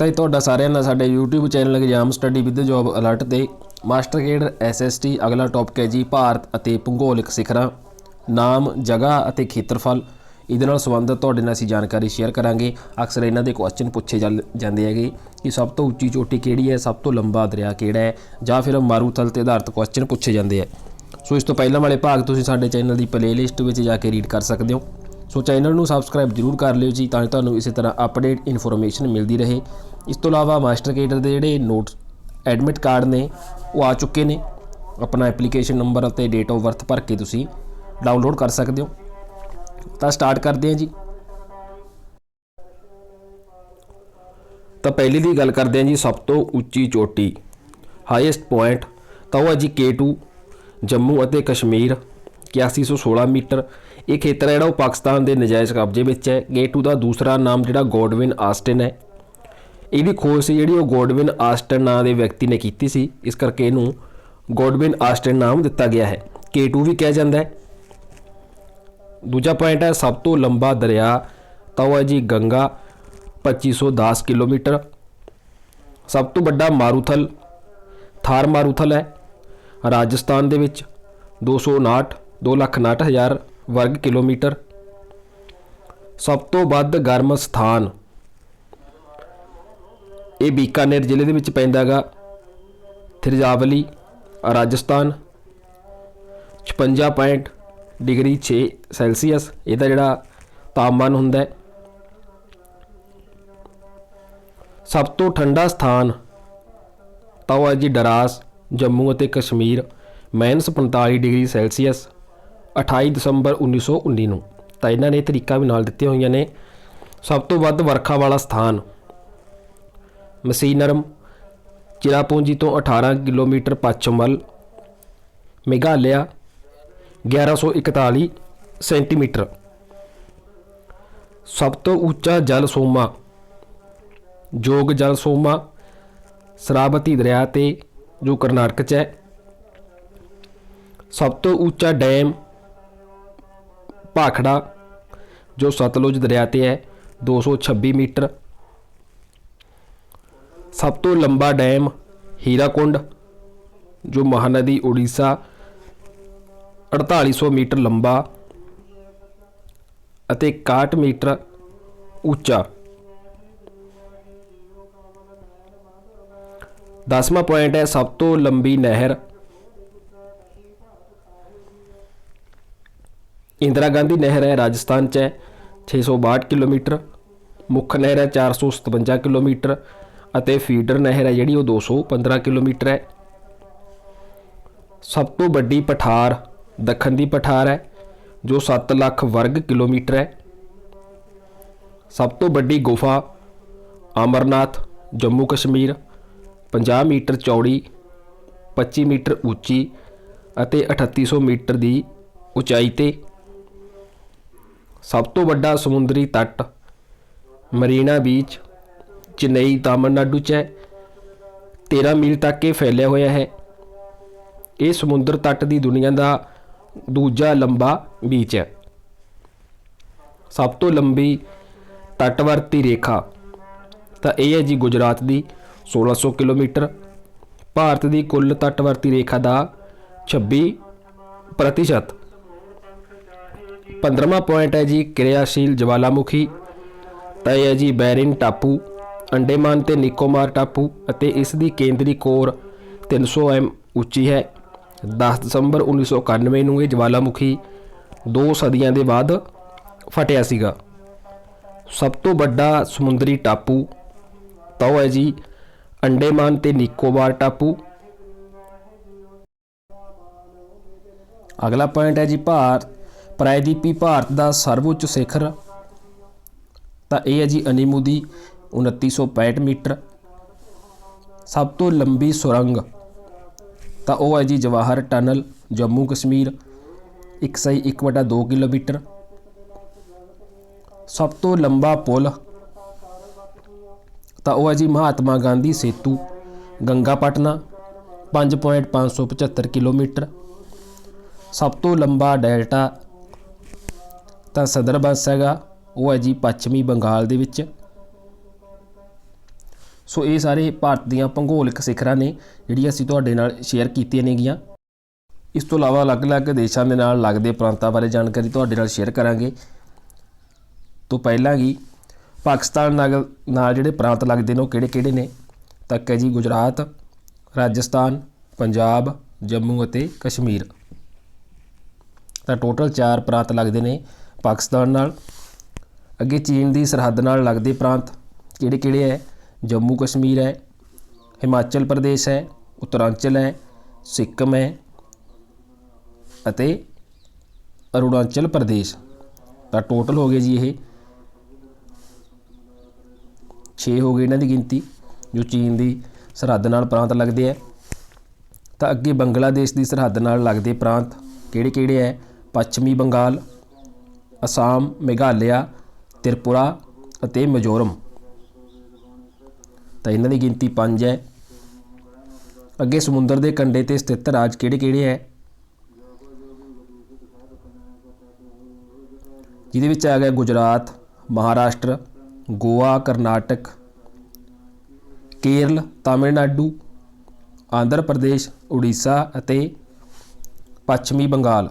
ਸਵਾਗਤ ਹੈ ਤੁਹਾਡਾ ਸਾਰਿਆਂ ਦਾ, ਸਾਡੇ YouTube channel exam study with job alert ਤੇ ਮਾਸਟਰ ਕੇਡਰ ਐਸਐਸਟੀ ਅਗਲਾ ਟੌਪਿਕ ਹੈ ਜੀ ਭਾਰਤ ਅਤੇ ਭੂਗੋਲਿਕ ਸਿਖਰਾਂ। ਨਾਮ, ਜਗ੍ਹਾ ਅਤੇ ਖੇਤਰਫਲ। ਇਹਦੇ ਨਾਲ ਸੰਬੰਧਿਤ ਤੁਹਾਡੇ ਨਾਲ ਅਸੀਂ ਜਾਣਕਾਰੀ ਸ਼ੇਅਰ ਕਰਾਂਗੇ। ਅਕਸਰ ਇਹਨਾਂ ਦੇ ਕੁਐਸਚਨ ਪੁੱਛੇ ਜਾਂਦੇ- ਜਾਂਦੇ ਹੈਗੇ। ਕਿ ਸਭ ਤੋਂ ਉੱਚੀ ਚੋਟੀ ਕਿਹੜੀ ਹੈ? ਸਭ ਤੋਂ ਲੰਬਾ ਦਰਿਆ ਕਿਹੜਾ ਹੈ? ਜਾਂ ਫਿਰ ਮਾਰੂਥਲ ਤੇ ਆਧਾਰਿਤ ਕੁਐਸਚਨ ਪੁੱਛੇ ਜਾਂਦੇ ਆ ਸੋ ਇਸ ਤੋਂ ਪਹਿਲਾਂ ਵਾਲੇ ਭਾਗ ਤੁਸੀਂ ਸਾਡੇ ਚੈਨਲ ਦੀ ਪਲੇਲਿਸਟ ਵਿੱਚ ਜਾ ਕੇ ਰੀਡ ਕਰ ਸਕਦੇ ਹੋ। ਸੋ ਚੈਨਲ ਨੂੰ ਸਬਸਕ੍ਰਾਈਬ ਜਰੂਰ ਕਰ ਲਿਓ ਜੀ, ਤਾਂ ਤੁਹਾਨੂੰ ਇਸੇ ਤਰ੍ਹਾਂ ਅਪਡੇਟ ਇਨਫੋਰਮੇਸ਼ਨ ਮਿਲਦੀ ਰਹੇ। ਇਸ ਤੋਂ ਇਲਾਵਾ ਮਾਸਟਰ ਕੇਡਰ ਦੇ ਜਿਹੜੇ ਨੋਟਸ ਐਡਮਿਟ ਕਾਰਡ ਨੇ, ਉਹ ਆ ਚੁੱਕੇ ਨੇ। ਆਪਣਾ ਐਪਲੀਕੇਸ਼ਨ ਨੰਬਰ ਅਤੇ ਡੇਟ ਆਫ ਬਰਥ ਭਰ ਕੇ ਤੁਸੀਂ ਡਾਊਨਲੋਡ ਕਰ ਸਕਦੇ ਹੋ। ਤਾਂ ਸਟਾਰਟ ਕਰਦੇ ਹਾਂ ਜੀ। ਤਾਂ ਪਹਿਲੀ ਦੀ ਗੱਲ ਕਰਦੇ ਹਾਂ ਜੀ, ਸਭ ਤੋਂ ਉੱਚੀ ਚੋਟੀ ਹਾਈਐਸਟ ਪੁਆਇੰਟ ਤਾਂ ਉਹ ਹੈ ਜੀ K2 ਜੰਮੂ ਅਤੇ ਕਸ਼ਮੀਰ 8116 ਮੀਟਰ। ਇਹ ਖੇਤਰ ਹੈ ਜਿਹੜਾ ਉਹ ਪਾਕਿਸਤਾਨ ਦੇ ਨਜਾਇਜ਼ ਕਬਜ਼ੇ ਵਿੱਚ ਹੈ। K2 ਦਾ ਦੂਸਰਾ ਨਾਮ ਜਿਹੜਾ ਗੋਡਵਿਨ ਆਸਟਨ ਹੈ। ਇਹਦੀ ਖੋਜ ਸੀ ਜਿਹੜੀ ਉਹ ਗੋਡਵਿਨ ਆਸਟਨ ਨਾਂ ਦੇ ਵਿਅਕਤੀ ਨੇ ਕੀਤੀ ਸੀ। ਇਸ ਕਰਕੇ ਇਹਨੂੰ ਗੋਡਵਿਨ ਆਸਟਨ ਨਾਮ ਦਿੱਤਾ ਗਿਆ ਹੈ। K2 ਵੀ ਕਿਹਾ ਜਾਂਦਾ ਹੈ। ਦੂਜਾ ਪੁਆਇੰਟ ਹੈ ਸਭ ਤੋਂ ਲੰਬਾ ਦਰਿਆ ਤਾਂ ਉਹ ਹੈ ਜੀ ਗੰਗਾ 2510 ਕਿਲੋਮੀਟਰ। ਸਭ ਤੋਂ ਵੱਡਾ ਮਾਰੂਥਲ ਥਾਰ ਮਾਰੂਥਲ ਹੈ ਰਾਜਸਥਾਨ ਦੇ ਵਿੱਚ। 259 2,59,000 ਵਰਗ ਕਿਲੋਮੀਟਰ। ਸਭ ਤੋਂ ਵੱਧ ਗਰਮ ਸਥਾਨ ਇਹ ਬੀਕਾਨੇਰ ਜ਼ਿਲ੍ਹੇ ਦੇ ਵਿੱਚ ਪੈਂਦਾ ਹੈਗਾ ਥਿਰਜਾਵਲੀ, ਰਾਜਸਥਾਨ 56 ਪੁਆਇੰਟ ਡਿਗਰੀ 6 ਸੈਲਸੀਅਸ ਇਹਦਾ ਜਿਹੜਾ ਤਾਪਮਾਨ ਹੁੰਦਾ ਸਭ ਤੋਂ ਠੰਡਾ ਸਥਾਨ ਤਾਂ ਉਹ ਹੈ ਜੀ ਡਰਾਸ, ਜੰਮੂ ਅਤੇ ਕਸ਼ਮੀਰ ਮਾਈਨਸ 45 ਡਿਗਰੀ ਸੈਲਸੀਅਸ। 28 ਦਸੰਬਰ 1919 ਨੂੰ। ਤਾਂ ਇਹਨਾਂ ਨੇ ਤਰੀਕਾ ਵੀ ਨਾਲ ਦਿੱਤੀਆਂ ਹੋਈਆਂ ਨੇ। ਸਭ ਤੋਂ ਵੱਧ ਵਰਖਾ ਵਾਲਾ ਸਥਾਨ ਮਸੀਨਰਮ ਚਿਰਾਪੂੰਜੀ ਤੋਂ 18 ਕਿਲੋਮੀਟਰ ਪੱਛਮ ਵੱਲ, ਮੇਘਾਲਿਆ 1141 ਸੈਂਟੀਮੀਟਰ। ਸਭ ਤੋਂ ਉੱਚਾ ਜਲ ਸੋਮਾ, ਜੋਗ ਜਲ ਸੋਮਾ, ਸਰਾਵਤੀ ਦਰਿਆ ਤੇ, ਜੋ ਕਰਨਾਟਕ 'ਚ ਹੈ। ਸਭ ਤੋਂ ਉੱਚਾ ਡੈਮ ਭਾਖੜਾ, ਜੋ ਸਤਲੁਜ ਦਰਿਆ ਤੇ ਹੈ 226 ਮੀਟਰ। ਸਭ ਤੋਂ ਲੰਬਾ ਡੈਮ ਹੀਰਾਕੁੰਡ, ਜੋ ਮਹਾਨਦੀ ਉੜੀਸਾ 4800 ਮੀਟਰ ਲੰਬਾ ਅਤੇ 61 ਮੀਟਰ ਉੱਚਾ। ਦਸਵਾਂ ਪੁਆਇੰਟ ਹੈ, ਸਭ ਤੋਂ ਲੰਬੀ ਨਹਿਰ ਇੰਦਰਾ ਗਾਂਧੀ ਨਹਿਰ ਹੈ, ਰਾਜਸਥਾਨ ਚ ਹੈ 662 ਕਿਲੋਮੀਟਰ। ਮੁੱਖ ਨਹਿਰ ਹੈ 457 ਕਿਲੋਮੀਟਰ ਅਤੇ ਫੀਡਰ ਨਹਿਰ ਹੈ ਜਿਹੜੀ ਉਹ 215 ਕਿਲੋਮੀਟਰ ਹੈ। ਸਭ ਤੋਂ ਵੱਡੀ ਪਠਾਰ ਦੱਖਣ ਦੀ ਪਠਾਰ ਹੈ, ਜੋ 7 ਲੱਖ ਵਰਗ ਕਿਲੋਮੀਟਰ ਹੈ। ਸਭ ਤੋਂ ਵੱਡੀ ਗੁਫਾ ਅਮਰਨਾਥ, ਜੰਮੂ ਕਸ਼ਮੀਰ 50 ਮੀਟਰ ਚੌੜੀ 25 ਮੀਟਰ ਉੱਚੀ ਅਤੇ 3800 ਮੀਟਰ ਦੀ ਉਚਾਈ ਤੇ ਸਭ ਤੋਂ ਵੱਡਾ ਸਮੁੰਦਰੀ ਤੱਟ ਮਰੀਨਾ ਬੀਚ, ਚੇਨਈ, ਤਾਮਿਲਨਾਡੂ 'ਚ ਹੈ। 13 ਮੀਲ ਤੱਕ ਇਹ ਫੈਲਿਆ ਹੋਇਆ ਹੈ। ਇਹ ਸਮੁੰਦਰ ਤੱਟ ਦੀ ਦੁਨੀਆ ਦਾ ਦੂਜਾ ਲੰਬਾ ਬੀਚ ਹੈ। ਸਭ ਤੋਂ ਲੰਬੀ ਤੱਟਵਰਤੀ ਰੇਖਾ ਤਾਂ ਇਹ ਹੈ ਜੀ ਗੁਜਰਾਤ ਦੀ 1600 ਕਿਲੋਮੀਟਰ। ਭਾਰਤ ਦੀ ਕੁੱਲ ਤੱਟਵਰਤੀ ਰੇਖਾ ਦਾ 26 ਪ੍ਰਤੀਸ਼ਤ। 15ਵਾਂ ਪੁਆਇੰਟ ਹੈ ਜੀ ਕਿਰਿਆਸ਼ੀਲ ਜਵਾਲਾਮੁਖੀ। ਤਾਂ ਇਹ ਹੈ ਜੀ ਬੈਰਿਨ ਟਾਪੂ, ਅੰਡੇਮਾਨ ਤੇ ਨਿਕੋਮਾਰ ਟਾਪੂ ਅਤੇ ਇਸ ਦੀ ਕੇਂਦਰੀ ਕੋਰ 300 ਐਮ ਉੱਚੀ ਹੈ। 10 ਦਸੰਬਰ 1991 ਨੂੰ ਇਹ ਜਵਾਲਾਮੁਖੀ ਦੋ ਸਦੀਆਂ ਦੇ ਬਾਅਦ ਫਟਿਆ ਸੀਗਾ। ਸਭ ਤੋਂ ਵੱਡਾ ਸਮੁੰਦਰੀ ਟਾਪੂ ਤਾਂ ਉਹ ਹੈ ਜੀ ਅੰਡੇਮਾਨ ਤੇ ਨਿਕੋਬਾਰ ਟਾਪੂ। ਅਗਲਾ ਪੁਆਇੰਟ ਹੈ ਜੀ ਭਾਰਤ ਪ੍ਰਾਇਦੀਪੀ ਭਾਰਤ ਦਾ ਸਰਵਉੱਚ ਸਿਖਰ। ਤਾਂ ਇਹ ਹੈ ਜੀ ਅਨੀਮੂਦੀ 2965 ਮੀਟਰ। ਸਭ ਤੋਂ ਲੰਬੀ ਸੁਰੰਗ। ਤਾਂ ਉਹ ਹੈ ਜੀ ਜਵਾਹਰ ਟਨਲ, ਜੰਮੂ ਕਸ਼ਮੀਰ 1.1/2 ਕਿਲੋਮੀਟਰ। ਸਭ ਤੋਂ ਲੰਬਾ ਪੁਲ। ਤਾਂ ਉਹ ਹੈ ਜੀ ਮਹਾਤਮਾ ਗਾਂਧੀ ਸੇਤੂ, ਗੰਗਾਪਟਨਾ 5.575 ਕਿਲੋਮੀਟਰ। ਸਭ ਤੋਂ ਲੰਬਾ ਡੈਲਟਾ ਤਾਂ ਸਦਰ ਬੱਸ ਹੈਗਾ, ਉਹ ਹੈ ਜੀ ਪੱਛਮੀ ਬੰਗਾਲ ਦੇ ਵਿੱਚ। ਸੋ ਇਹ ਸਾਰੇ ਭਾਰਤ ਦੀਆਂ ਭੂਗੋਲਿਕ ਸਿਖਰਾਂ ਨੇ, ਜਿਹੜੀਆਂ ਅਸੀਂ ਤੁਹਾਡੇ ਨਾਲ ਸ਼ੇਅਰ ਕੀਤੀਆਂ ਨੇਗੀਆਂ। ਇਸ ਤੋਂ ਇਲਾਵਾ ਅਲੱਗ-ਅਲੱਗ ਦੇਸ਼ਾਂ ਦੇ ਨਾਲ ਲੱਗਦੇ ਪ੍ਰਾਂਤਾਂ ਬਾਰੇ ਜਾਣਕਾਰੀ ਤੁਹਾਡੇ ਨਾਲ ਸ਼ੇਅਰ ਕਰਾਂਗੇ। ਤੋਂ ਪਹਿਲਾਂ ਹੀ ਪਾਕਿਸਤਾਨ ਨਾਲ ਨਾਲ ਜਿਹੜੇ ਪ੍ਰਾਂਤ ਲੱਗਦੇ ਨੇ, ਉਹ ਕਿਹੜੇ-ਕਿਹੜੇ ਨੇ? ਤੱਕ ਹੈ ਜੀ ਗੁਜਰਾਤ, ਰਾਜਸਥਾਨ, ਪੰਜਾਬ, ਜੰਮੂ ਅਤੇ ਕਸ਼ਮੀਰ। ਤਾਂ ਟੋਟਲ 4 ਪ੍ਰਾਂਤ ਲੱਗਦੇ ਨੇ। ਪਾਕਿਸਤਾਨ ਨਾਲ। ਅੱਗੇ ਚੀਨ ਦੀ ਸਰਹੱਦ ਨਾਲ ਲੱਗਦੇ ਪ੍ਰਾਂਤ ਕਿਹੜੇ-ਕਿਹੜੇ ਹੈ? ਜੰਮੂ ਕਸ਼ਮੀਰ ਹੈ, ਹਿਮਾਚਲ ਪ੍ਰਦੇਸ਼ ਹੈ, ਉੱਤਰਾਂਚਲ ਹੈ, ਸਿੱਕਮ ਹੈ ਅਤੇ ਅਰੁਣਾਚਲ ਪ੍ਰਦੇਸ਼। ਤਾਂ ਟੋਟਲ ਹੋ ਗਏ ਜੀ ਇਹ। 6 ਹੋ ਗਏ ਇਹਨਾਂ ਦੀ ਗਿਣਤੀ ਜੋ ਚੀਨ ਦੀ ਸਰਹੱਦ ਨਾਲ ਪ੍ਰਾਂਤ ਲੱਗਦੇ ਹੈ। ਤਾਂ ਅੱਗੇ ਬੰਗਲਾਦੇਸ਼ ਦੀ ਸਰਹੱਦ ਨਾਲ ਲੱਗਦੇ ਪ੍ਰਾਂਤ ਕਿਹੜੇ-ਕਿਹੜੇ ਹੈ? ਪੱਛਮੀ ਬੰਗਾਲ ਅਸਾਮ, ਮੇਘਾਲਿਆ, ਤ੍ਰਿਪੁਰਾ ਅਤੇ ਮਿਜ਼ੋਰਮ। ਤਾਂ ਇਹਨਾਂ ਦੀ ਗਿਣਤੀ 5 ਹੈ। ਅੱਗੇ ਸਮੁੰਦਰ ਦੇ ਕੰਢੇ ਤੇ ਸਥਿਤ ਰਾਜ ਕਿਹੜੇ-ਕਿਹੜੇ ਹੈ? ਜਿਹਦੇ ਵਿੱਚ ਆ ਗਿਆ ਗੁਜਰਾਤ, ਮਹਾਰਾਸ਼ਟਰ, ਗੋਆ, ਕਰਨਾਟਕ, ਕੇਰਲ, ਤਾਮਿਲਨਾਡੂ, ਆਂਧਰਾ ਪ੍ਰਦੇਸ਼, ਉੜੀਸਾ ਅਤੇ ਪੱਛਮੀ ਬੰਗਾਲ।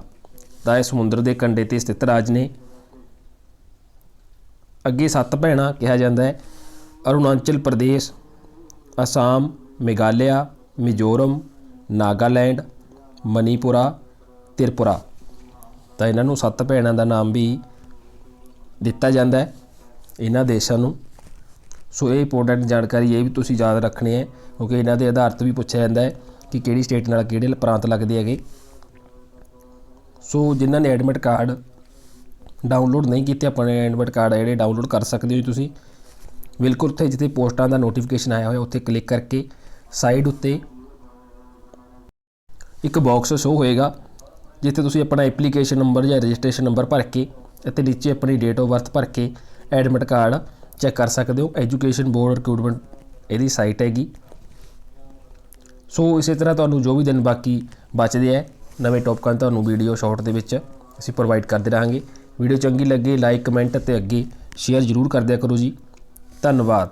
ਦਾ ਇਹ ਸਮੁੰਦਰ ਦੇ ਕੰਢੇ ਤੇ ਸਥਿਤ ਰਾਜ ਨੇ। ਅੱਗੇ ਸੱਤ ਭੈਣਾਂ ਕਿਹਾ ਜਾਂਦਾ ਹੈ, ਅਰੁਣਾਚਲ ਪ੍ਰਦੇਸ਼, ਅਸਾਮ, ਮੇਘਾਲਿਆ, ਮਿਜ਼ੋਰਮ, ਨਾਗਾਲੈਂਡ, ਮਨੀਪੁਰਾ, ਤ੍ਰਿਪੁਰਾ। ਤਾਂ ਇਹਨਾਂ ਨੂੰ ਸੱਤ ਭੈਣਾਂ ਦਾ ਨਾਮ ਵੀ ਦਿੱਤਾ ਜਾਂਦਾ ਹੈ ਇਹਨਾਂ ਦੇਸ਼ਾਂ ਨੂੰ। ਸੋ ਇਹ ਇੰਪੋਰਟੈਂਟ ਜਾਣਕਾਰੀ ਇਹ ਵੀ ਤੁਸੀਂ ਯਾਦ ਰੱਖਣੀ ਹੈ, ਕਿਉਂਕਿ ਇਹਨਾਂ ਦੇ ਆਧਾਰ ਤੇ ਵੀ ਪੁੱਛਿਆ ਜਾਂਦਾ ਹੈ ਕਿ ਕਿਹੜੀ ਸਟੇਟ ਨਾਲ ਕਿਹੜੇ ਪ੍ਰਾਂਤ ਲੱਗਦੇ ਹੈਗੇ। ਸੋ ਜਿਨ੍ਹਾਂ ਨੇ ਐਡਮਿਟ ਕਾਰਡ ਡਾਊਨਲੋਡ ਨਹੀਂ ਕੀਤੇ, ਆਪਣੇ ਐਡਮਿਟ ਕਾਰਡ ਜਿਹੜੇ ਡਾਊਨਲੋਡ ਕਰ ਸਕਦੇ ਹੋ ਜੀ ਤੁਸੀਂ। ਬਿਲਕੁਲ ਉੱਥੇ ਜਿੱਥੇ ਪੋਸਟਾਂ ਦਾ ਨੋਟੀਫਿਕੇਸ਼ਨ ਆਇਆ ਹੋਇਆ, ਉੱਥੇ ਕਲਿੱਕ ਕਰਕੇ ਸਾਈਡ ਉੱਤੇ ਇੱਕ ਬਾਕਸ ਸ਼ੋ ਹੋਏਗਾ, ਜਿੱਥੇ ਤੁਸੀਂ ਆਪਣਾ ਐਪਲੀਕੇਸ਼ਨ ਨੰਬਰ ਜਾਂ ਰਜਿਸਟ੍ਰੇਸ਼ਨ ਨੰਬਰ ਭਰ ਕੇ ਅਤੇ ਨੀਚੇ ਆਪਣੀ ਡੇਟ ਆਫ ਬਰਥ ਭਰ ਕੇ ਐਡਮਿਟ ਕਾਰਡ ਚੈੱਕ ਕਰ ਸਕਦੇ ਹੋ। ਐਜੂਕੇਸ਼ਨ ਬੋਰਡ ਰਿਕਰੂਟਮੈਂਟ ਇਹਦੀ ਸਾਈਟ ਹੈਗੀ। ਸੋ ਇਸੇ ਤਰ੍ਹਾਂ ਤੁਹਾਨੂੰ ਜੋ ਵੀ ਦਿਨ ਬਾਕੀ ਬਚਦੇ ਹੈ ਨਵੇਂ ਟੌਪਿਕਾਂ ਤੁਹਾਨੂੰ ਵੀਡੀਓ ਸ਼ਾਰਟ ਦੇ ਵਿੱਚ ਅਸੀਂ ਪ੍ਰੋਵਾਈਡ ਕਰਦੇ ਰਹਾਂਗੇ। ਵੀਡੀਓ ਚੰਗੀ ਲੱਗੇ ਲਾਈਕ ਕਮੈਂਟ ਅਤੇ ਅੱਗੇ ਸ਼ੇਅਰ ਜ਼ਰੂਰ ਕਰ ਦਿਆ ਕਰੋ ਜੀ। ਧੰਨਵਾਦ।